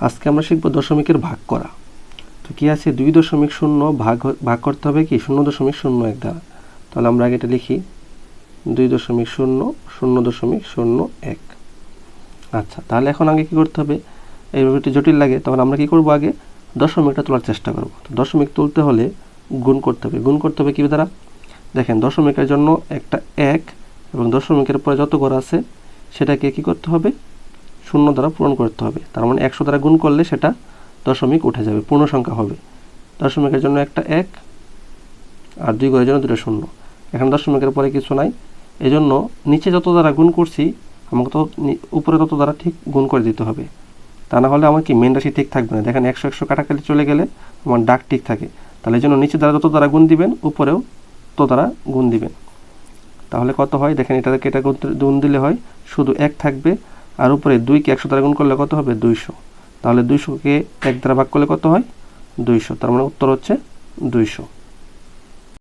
আজকে আমরা শিখব দশমিকের ভাগ করা। তো কি আছে? দুই দশমিক শূন্য ভাগ ভাগ করতে হবে কি? শূন্য দশমিক শূন্য এক দ্বারা। তাহলে আমরা আগে এটা লিখি। দুই দশমিক শূন্য শূন্য দশমিক শূন্য এক। আচ্ছা তাহলে এখন আগে কি করতে হবে? এইভাবে একটু জটিল লাগে। তখন আমরা কি করব আগে? দশমিকটা তোলার চেষ্টা করব। তো দশমিক তুলতে হলে গুণ করতে হবে। গুণ করতে হবে কি দ্বারা? দেখেন, দশমিকের জন্য একটা এক এবং দশমিকের পরে যত ঘর আছে, সেটাকে কি করতে হবে? শূন্য দ্বারা পূরণ করতে হবে। তার মানে একশো দ্বারা গুণ করলে সেটা দশমিক উঠে যাবে, পূর্ণ সংখ্যা হবে। দশমিকের জন্য একটা এক আর দুই ঘরের জন্য দুটো শূন্য। এখানে দশমিকের পরে কিছু নাই। এই জন্য নিচে যত দ্বারা গুণ করছি, আমাকে তত উপরে তত দ্বারা ঠিক গুণ করে দিতে হবে। তা না হলে আমার কি মেন রাশি ঠিক থাকবে না? দেখেন একশো একশো কাটাকাটি চলে গেলে আমার ডাক ঠিক থাকে। তাহলে এই জন্য নিচে দ্বারা যত দ্বারা গুণ দিবেন, উপরেও তত দ্বারা গুণ দিবেন। তাহলে কত হয়? দেখেন এটাকে এটা গুণ দিলে হয়, শুধু এক থাকবে আর উপরে দুইকে একশো দ্বারা গুণ করলে কত হবে? দুইশো। তাহলে দুইশোকে এক দ্বারা ভাগ করলে কত হয়? দুইশো। তার মানে উত্তর হচ্ছে দুইশো।